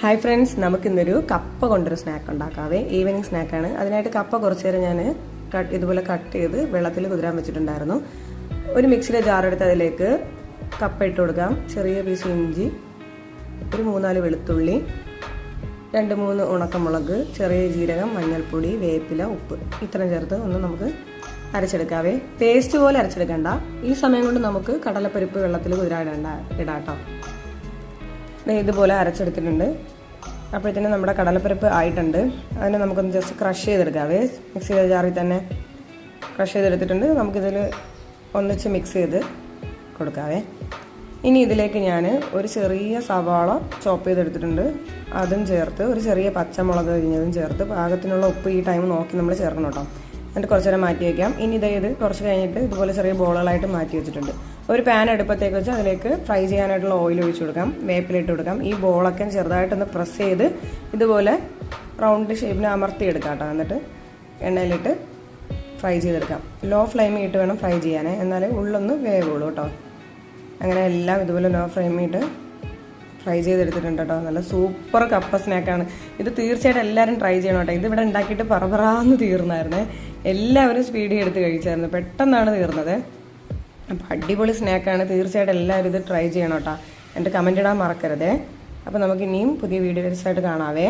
Hi friends നമുക്കിന്നൊരു കപ്പ കൊണ്ടൊരു സ്നാക്ക് ഉണ്ടാക്കാവേ. ഈവനിങ് സ്നാക്കാണ് അതിനായിട്ട് കപ്പ കുറച്ച് നേരം ഞാൻ കട്ട് ഇതുപോലെ കട്ട് ചെയ്ത് വെള്ളത്തിൽ കുതിരാൻ വെച്ചിട്ടുണ്ടായിരുന്നു. ഒരു മിക്സിയിലെ ജാറെടുത്ത് അതിലേക്ക് കപ്പ ഇട്ട് കൊടുക്കാം. ചെറിയ പീസ് ഇഞ്ചി ഒരു മൂന്നാൽ വെളുത്തുള്ളി രണ്ട് മൂന്ന് ഉണക്കമുളക് ചെറിയ ജീരകം മഞ്ഞൾപ്പൊടി വേപ്പില ഉപ്പ്. ഇത്രയും ചേർത്ത് ഒന്ന് നമുക്ക് അരച്ചെടുക്കാവേ. പേസ്റ്റ് പോലെ അരച്ചെടുക്കണ്ട. ഈ സമയം കൊണ്ട് നമുക്ക് കടലപ്പരിപ്പ് വെള്ളത്തിൽ കുതിരാടേണ്ട ഇടാട്ടോ. ഇതുപോലെ അരച്ചെടുത്തിട്ടുണ്ട്. അപ്പോഴത്തേനും നമ്മുടെ കടലപ്പരിപ്പ് ആയിട്ടുണ്ട്. അതിനെ നമുക്കൊന്ന് ജസ്റ്റ് ക്രഷ് ചെയ്തെടുക്കാവേ മിക്സി ജാറിൽ തന്നെ ക്രഷ് ചെയ്തെടുത്തിട്ടുണ്ട്. നമുക്കിതിൽ ഒന്നിച്ച് മിക്സ് ചെയ്ത് കൊടുക്കാവേ ഇനി ഇതിലേക്ക് ഞാൻ ഒരു ചെറിയ സവാള ചോപ്പ് ചെയ്തെടുത്തിട്ടുണ്ട്. അതും ചേർത്ത് ഒരു ചെറിയ പച്ചമുളക് കഴിഞ്ഞതും ചേർത്ത് പാകത്തിനുള്ള ഉപ്പ് ഈ ടൈം നോക്കി നമ്മൾ ചേർക്കണം കേട്ടോ. എന്നിട്ട് കുറച്ച് നേരം മാറ്റി വയ്ക്കാം ഇനി ഇതായത് ഇത് കുറച്ച് കഴിഞ്ഞിട്ട് ഇതുപോലെ ചെറിയ ബോളുകളായിട്ട് മാറ്റി വെച്ചിട്ടുണ്ട്. ഒരു പാൻ അടുപ്പത്തേക്ക് വെച്ച് അതിലേക്ക് ഫ്രൈ ചെയ്യാനായിട്ടുള്ള ഓയിൽ ഒഴിച്ചു കൊടുക്കാം. വേപ്പിലിട്ട് കൊടുക്കാം. ഈ ബോളൊക്കെ ചെറുതായിട്ടൊന്ന് പ്രസ് ചെയ്ത് ഇതുപോലെ റൗണ്ട് ഷേപ്പിന് അമർത്തിയെടുക്കാം കേട്ടോ. എന്നിട്ട് എണ്ണയിലിട്ട് ഫ്രൈ ചെയ്തെടുക്കാം. ലോ ഫ്ലെയിമിൽ ഇട്ട് വേണം ഫ്രൈ ചെയ്യാനേ. എന്നാലേ ഉള്ളൊന്ന് വേവുള്ളൂ കേട്ടോ. അങ്ങനെ എല്ലാം ഇതുപോലെ ലോ ഫ്ലെയിമിൽ ഇട്ട് ഫ്രൈ ചെയ്തെടുത്തിട്ടുണ്ട് കേട്ടോ. നല്ല സൂപ്പർ കപ്പ സ്നാക്കാണ് ഇത് തീർച്ചയായിട്ടും എല്ലാവരും ട്രൈ ചെയ്യണം കേട്ടോ. ഇത് ഇവിടെ ഉണ്ടാക്കിയിട്ട് പറപറാന്ന് തീർന്നായിരുന്നേ. എല്ലാവരും സ്പീഡിൽ എടുത്ത് കഴിച്ചായിരുന്നു. പെട്ടെന്നാണ് തീർന്നത്. അപ്പം അടിപൊളി സ്നാക്കാണ്. തീർച്ചയായിട്ടും എല്ലാവരും ഇത് ട്രൈ ചെയ്യണം കേട്ടോ. എന്റെ കമന്റ് ഇടാൻ മറക്കരുതേ. അപ്പോൾ നമുക്ക് ഇനിയും പുതിയ വീഡിയോസായിട്ട് കാണാവേ.